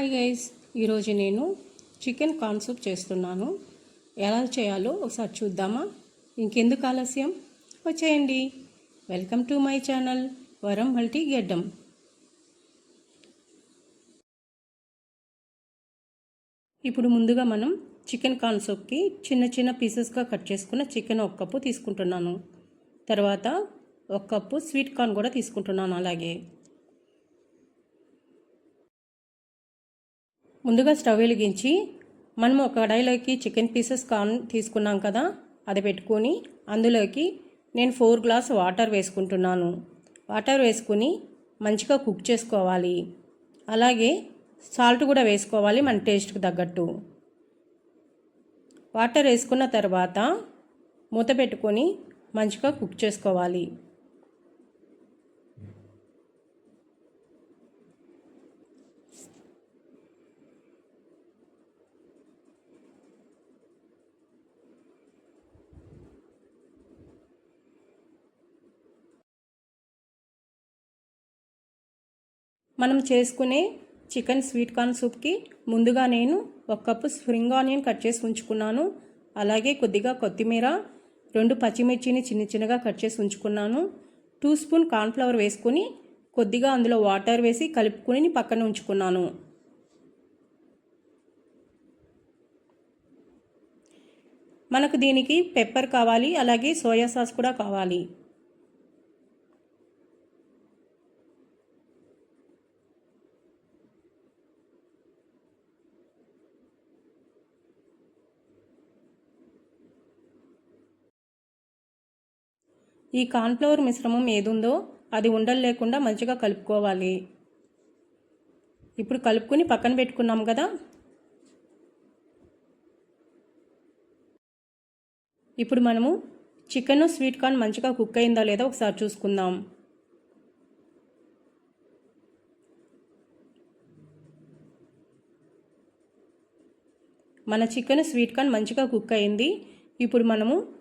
Hi guys ఈరోజు నేను chicken corn soup చేస్తున్నాను. ఎలా చేయాలో ఒకసారి చూద్దామా? ఇంకెందుకు ఆలస్యం? వచ్చేయండి. Welcome to my channel Varam multi గెడ్డం ఇప్పుడు ముందుగా మనం చికెన్ కార్న్ సూప్కి చిన్న చిన్న పీసెస్గా కట్ చేసుకున్న చికెన్ ఒక కప్పు తీసుకుంటున్నాను. తర్వాత ఒక కప్పు స్వీట్ కార్న్ కూడా తీసుకుంటున్నాను అలాగే. ముందుగా స్టవ్ వెలిగించి మనం ఒక కడాయిలోకి చికెన్ పీసెస్ కార్న్ తీసుకున్నాం కదా అది పెట్టుకొని అందులోకి నేను ఫోర్ గ్లాస్ వాటర్ వేసుకుంటున్నాను. వాటర్ వేసుకుని మంచిగా కుక్ చేసుకోవాలి. అలాగే సాల్ట్ కూడా వేసుకోవాలి మన టేస్ట్కి తగ్గట్టు. వాటర్ వేసుకున్న తర్వాత మూత పెట్టుకొని మంచిగా కుక్ చేసుకోవాలి. మనం చేసుకునే చికెన్ స్వీట్ కార్న్ సూప్కి ముందుగా నేను ఒక కప్పు స్ప్రింగ్ ఆనియన్ కట్ చేసి ఉంచుకున్నాను. అలాగే కొద్దిగా కొత్తిమీర రెండు పచ్చిమిర్చిని చిన్న చిన్నగా కట్ చేసి ఉంచుకున్నాను. టూ స్పూన్ కార్న్ఫ్లవర్ వేసుకుని కొద్దిగా అందులో వాటర్ వేసి కలుపుకుని పక్కన ఉంచుకున్నాను. మనకు దీనికి పెప్పర్ కావాలి అలాగే సోయా సాస్ కూడా కావాలి. ఈ కార్న్ఫ్లవర్ మిశ్రమం ఏదుందో అది ఉండలు లేకుండా మంచిగా కలుపుకోవాలి. ఇప్పుడు కలుపుకొని పక్కన పెట్టుకున్నాం కదా? ఇప్పుడు మనము చికెన్ స్వీట్ కార్న్ మంచిగా కుక్ అయిందా లేదా ఒకసారి చూసుకుందాం. మన చికెన్ స్వీట్ కార్న్ మంచిగా కుక్ అయింది. ఇప్పుడు మనము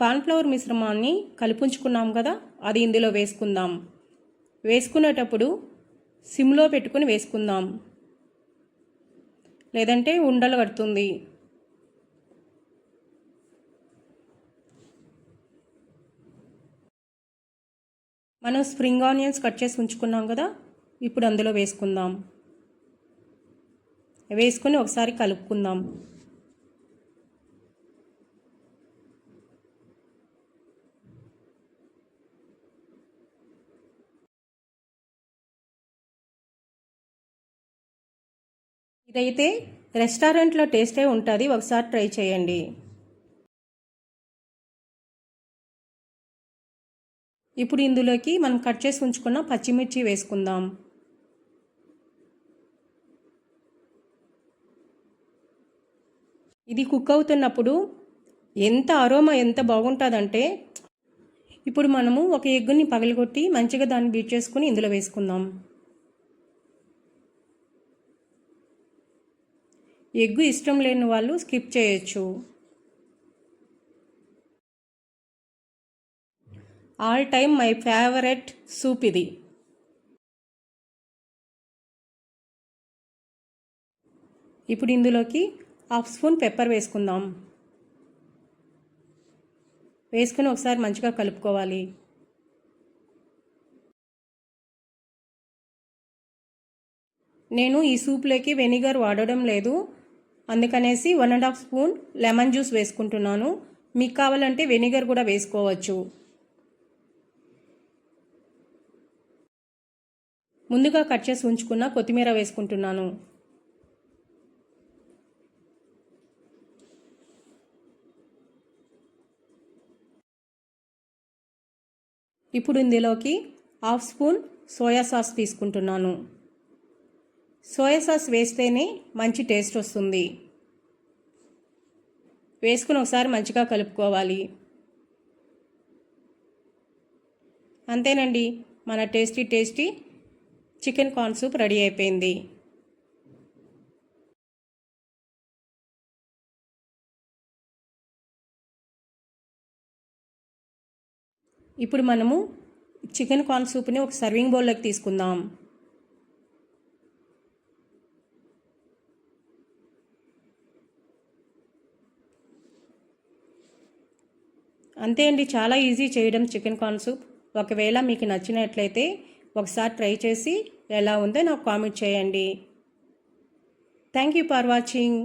కార్న్ఫ్లవర్ మిశ్రమాన్ని కలిపుంచుకున్నాం కదా అది ఇందులో వేసుకుందాం. వేసుకునేటప్పుడు సిమ్లో పెట్టుకుని వేసుకుందాం. లేదంటే ఉండలు కడుతుంది. మనం స్ప్రింగ్ ఆనియన్స్ కట్ చేసి ఉంచుకున్నాం కదా ఇప్పుడు అందులో వేసుకుందాం. వేసుకొని ఒకసారి కలుపుకుందాం. ఇదైతే రెస్టారెంట్లో టేస్టే ఉంటుంది. ఒకసారి ట్రై చేయండి. ఇప్పుడు ఇందులోకి మనం కట్ చేసి ఉంచుకున్న పచ్చిమిర్చి వేసుకుందాం. ఇది కుక్ అవుతున్నప్పుడు ఎంత అరోమా ఎంత బాగుంటుందంటే ఇప్పుడు మనము ఒక ఎగ్గుని పగలగొట్టి మంచిగా దాన్ని బీట్ చేసుకుని ఇందులో వేసుకుందాం. ఎగ్గు ఇష్టం లేని వాళ్ళు స్కిప్ చేయొచ్చు. All time my favourite soup ఇది. ఇప్పుడు ఇందులోకి హాఫ్ స్పూన్ పెప్పర్ వేసుకుందాం. వేసుకుని ఒకసారి మంచిగా కలుపుకోవాలి. నేను ఈ సూప్లోకి వెనిగర్ వాడడం లేదు. అందుకనేసి one and half spoon lemon juice వేసుకుంటున్నాను. మీకు కావాలంటే వెనిగర్ కూడా వేసుకోవచ్చు. ముందుగా కట్ చేసి ఉంచుకున్న కొత్తిమీర వేసుకుంటున్నాను. ఇప్పుడు ఇందులోకి హాఫ్ స్పూన్ సోయా సాస్ తీసుకుంటున్నాను. సోయా సాస్ వేస్తేనే మంచి టేస్ట్ వస్తుంది. వేసుకుని ఒకసారి మంచిగా కలుపుకోవాలి. అంతేనండి మన tasty tasty chicken corn soup ready అయిపోయింది. ఇప్పుడు మనము చికెన్ కార్న్ సూప్ని ఒక సర్వింగ్ బౌల్లోకి తీసుకుందాం. అంతే అండి చాలా ఈజీ చేయడం చికెన్ కార్న్ సూప్. ఒకవేళ మీకు నచ్చినట్లయితే ఒకసారి ట్రై చేసి ఎలా ఉందో నాకు కామెంట్ చేయండి. Thank you for watching.